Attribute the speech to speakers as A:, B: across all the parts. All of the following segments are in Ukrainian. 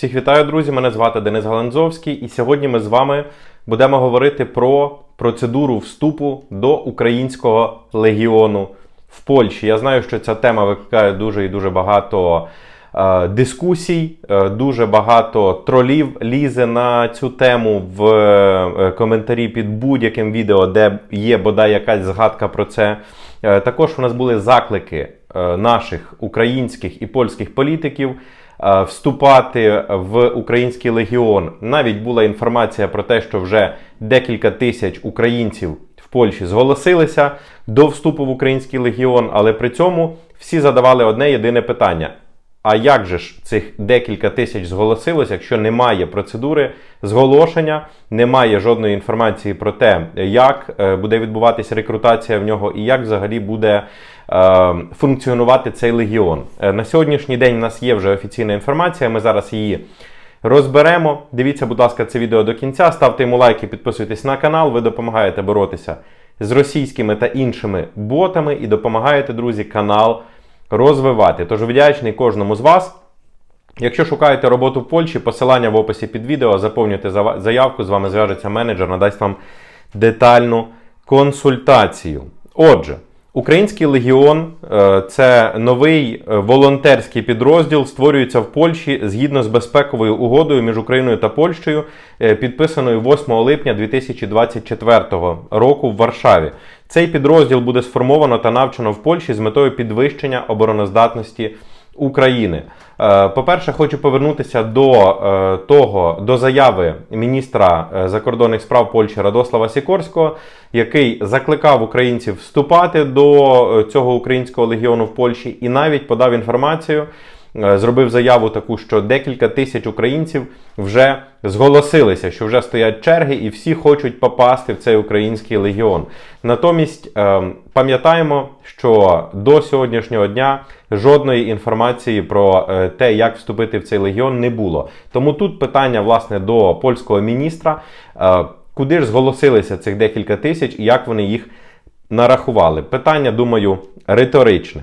A: Всіх вітаю, друзі! Мене звати Денис Галанзовський, і сьогодні ми з вами будемо говорити про процедуру вступу до українського легіону в Польщі. Я знаю, що ця тема викликає дуже і дуже багато е, дискусій, е, дуже багато тролів лізе на цю тему в е, коментарі під будь-яким відео, де є бодай якась згадка про це. Е, Також у нас були заклики е, наших українських і польських політиків вступати в український легіон. Навіть була інформація про те, що вже декілька тисяч українців в Польщі зголосилися до вступу в український легіон, але при цьому всі задавали одне єдине питання. А як же ж цих декілька тисяч зголосилось, якщо немає процедури зголошення, немає жодної інформації про те, як е, буде відбуватися рекрутація в нього і як взагалі буде е, функціонувати цей легіон? Е, На сьогоднішній день у нас є вже офіційна інформація. Ми зараз її розберемо. Дивіться, будь ласка, це відео до кінця. Ставте йому лайки, підписуйтесь на канал. Ви допомагаєте боротися з російськими та іншими ботами і допомагаєте, друзі, канал розвивати. Тож вдячний кожному з вас. Якщо шукаєте роботу в Польщі, посилання в описі під відео, заповнюйте заявку, з вами зв'яжеться менеджер, надасть вам детальну консультацію. Отже, Український легіон е, це новий е, волонтерський підрозділ, створюється в Польщі згідно з безпековою угодою між Україною та Польщею, е, підписаною 8 липня 2024 року в Варшаві. Цей підрозділ буде сформовано та навчено в Польщі з метою підвищення обороноздатності України. Е, По-перше, хочу повернутися до е, того до заяви міністра е, закордонних справ Польщі Радослава Сікорського, який закликав українців вступати до цього українського легіону в Польщі, і навіть подав інформацію. Е, Зробив заяву таку, що декілька тисяч українців вже зголосилися, що вже стоять черги, і всі хочуть попасти в цей український легіон. Натомість е, пам'ятаємо, що до сьогоднішнього дня жодної інформації про е, те, як вступити в цей легіон, не було. Тому тут питання власне до польського міністра, куди ж зголосилися цих декілька тисяч і як вони їх нарахували. Питання, думаю, риторичне.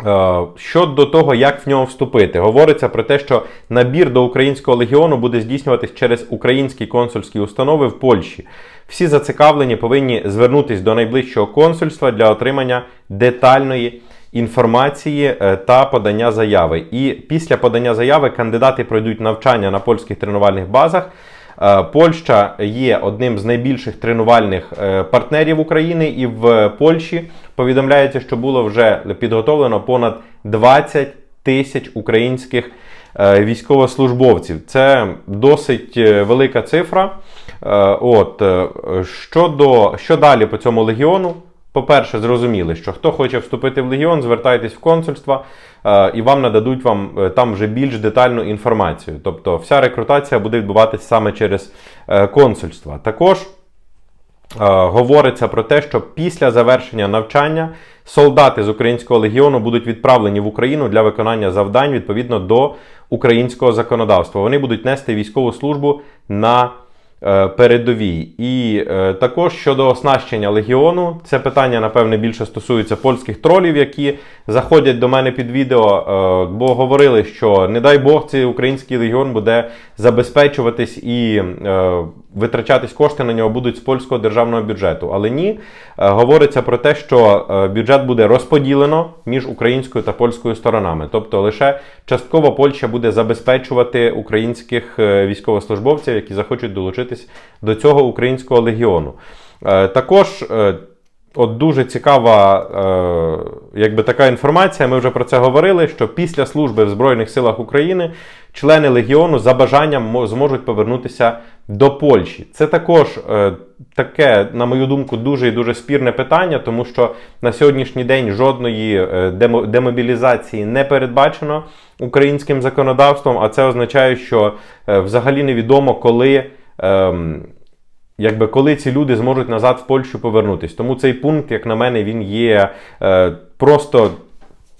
A: Е, Щодо того, як в нього вступити, говориться про те, що набір до українського легіону буде здійснюватись через українські консульські установи в Польщі. Всі зацікавлені повинні звернутися до найближчого консульства для отримання детальної інформації е, та подання заяви. І після подання заяви кандидати пройдуть навчання на польських тренувальних базах. Е, Польща є одним з найбільших тренувальних е, партнерів України, і в Польщі повідомляється, що було вже підготовлено понад 20 тисяч українських е, військовослужбовців. Це досить велика цифра. От е, щодо що далі по цьому легіону? По-перше, зрозуміли, що хто хоче вступити в легіон, звертайтесь в консульство, е, і вам нададуть вам е, там вже більш детальну інформацію. Тобто вся рекрутація буде відбуватися саме через е, консульства. Також говориться про те, що після завершення навчання солдати з українського легіону будуть відправлені в Україну для виконання завдань відповідно до українського законодавства. Вони будуть нести військову службу на передовій. І е, також щодо оснащення легіону, це питання, напевне, більше стосується польських тролів, які заходять до мене під відео, е, бо говорили, що не дай Бог, цей український легіон буде забезпечуватись і е, витрачатись кошти на нього будуть з польського державного бюджету. Але ні, е, говориться про те, що е, бюджет буде розподілено між українською та польською сторонами. Тобто лише частково Польща буде забезпечувати українських е, військовослужбовців, які захочуть долучитись до цього українського легіону. Також От дуже цікава е, якби така інформація. Ми вже про це говорили. Що після служби в Збройних силах України члени легіону за бажанням зможуть повернутися до Польщі. Це також е, таке, на мою думку, дуже і дуже спірне питання, тому що на сьогоднішній день жодної е, демобілізації не передбачено українським законодавством, а це означає, що е, взагалі невідомо, коли. ем, Якби коли ці люди зможуть назад в Польщу повернутись. Тому цей пункт, як на мене, він є е, просто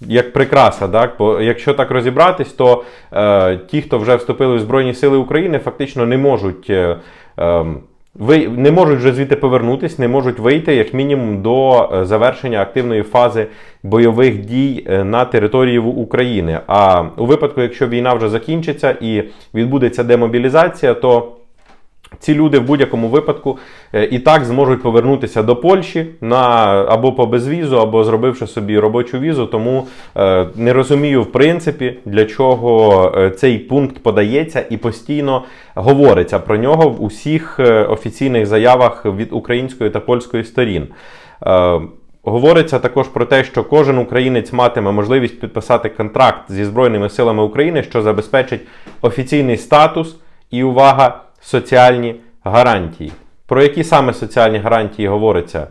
A: як прикраса. Так? Бо якщо так розібратись, то е, ті, хто вже вступили в Збройні Сили України, фактично не можуть. Е, е, ви не можуть вже звідти повернутись, не можуть вийти як мінімум до е, завершення активної фази бойових дій е, на території України. А у випадку, якщо війна вже закінчиться і відбудеться демобілізація, то ці люди в будь-якому випадку е, і так зможуть повернутися до Польщі на або по безвізу, або зробивши собі робочу візу. Тому е, не розумію, в принципі, для чого е, цей пункт подається і постійно говориться про нього в усіх офіційних заявах від української та польської сторін. Говориться також про те, що кожен українець матиме можливість підписати контракт зі Збройними силами України, що забезпечить офіційний статус і увага, соціальні гарантії. Про які саме соціальні гарантії говориться?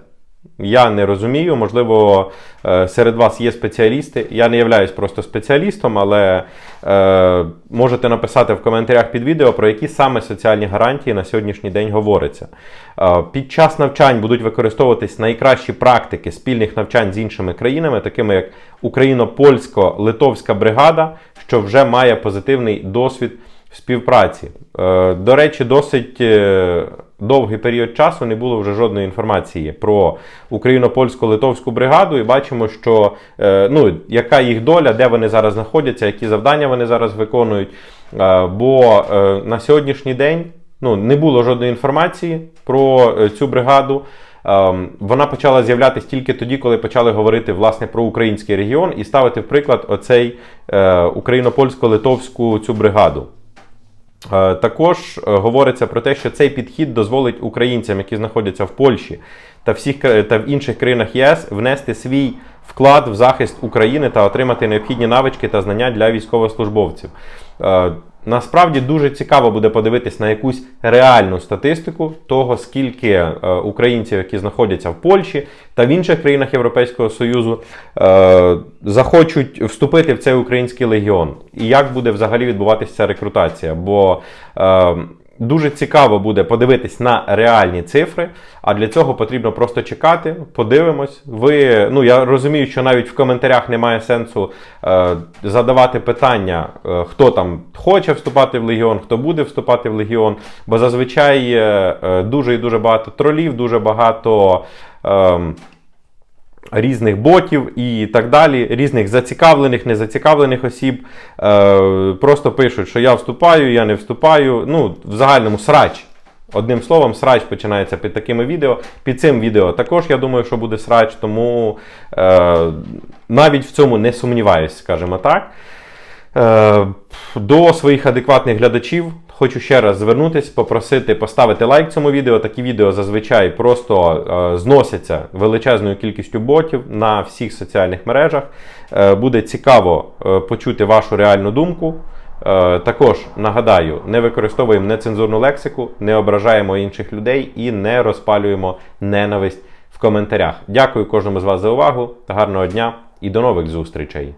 A: Я не розумію. Можливо, е, серед вас є спеціалісти. Я не являюсь просто спеціалістом, але е, можете написати в коментарях під відео, про які саме соціальні гарантії на сьогоднішній день говориться. Е, під час навчань будуть використовуватись найкращі практики спільних навчань з іншими країнами, такими як Україно-Польсько-Литовська бригада, що вже має позитивний досвід співпраці. Е, До речі, досить е, довгий період часу не було вже жодної інформації про Україно-Польсько-Литовську бригаду, і бачимо, що е, ну, яка їх доля, де вони зараз знаходяться, які завдання вони зараз виконують. Бо на сьогоднішній день ну, не було жодної інформації про цю бригаду. Ем, Вона почала з'являтися тільки тоді, коли почали говорити власне про український регіон і ставити в приклад оцей е, україно-польсько-литовську цю бригаду. Е, Також е, говориться про те, що цей підхід дозволить українцям, які знаходяться в Польщі та всіх та в інших країнах ЄС, внести свій вклад в захист України та отримати необхідні навички та знання для військовослужбовців. Насправді дуже цікаво буде подивитись на якусь реальну статистику того, скільки е, українців, які знаходяться в Польщі та в інших країнах Європейського Союзу, е, захочуть вступити в цей український легіон. І як буде взагалі відбуватися ця рекрутація? Бо е, Дуже цікаво буде подивитись на реальні цифри, а для цього потрібно просто чекати, подивимось. Ви, ну я розумію, що навіть в коментарях немає сенсу е, задавати питання, е, хто там хоче вступати в легіон, хто буде вступати в легіон, бо зазвичай е, е, дуже і дуже багато тролів, дуже багато. Е, різних ботів і так далі, різних зацікавлених, незацікавлених осіб. Е, просто пишуть, що я вступаю, я не вступаю. Ну, в загальному срач. Одним словом, срач починається під такими відео. Під цим відео також я думаю, що буде срач, тому е, навіть в цьому не сумніваюсь, скажімо так. Е, До своїх адекватних глядачів хочу ще раз звернутися, попросити поставити лайк цьому відео. Такі відео зазвичай просто е, зносяться величезною кількістю ботів на всіх соціальних мережах. Е, Буде цікаво е, почути вашу реальну думку. Е, Також нагадаю, не використовуємо нецензурну лексику, не ображаємо інших людей і не розпалюємо ненависть в коментарях. Дякую кожному з вас за увагу, гарного дня і до нових зустрічей!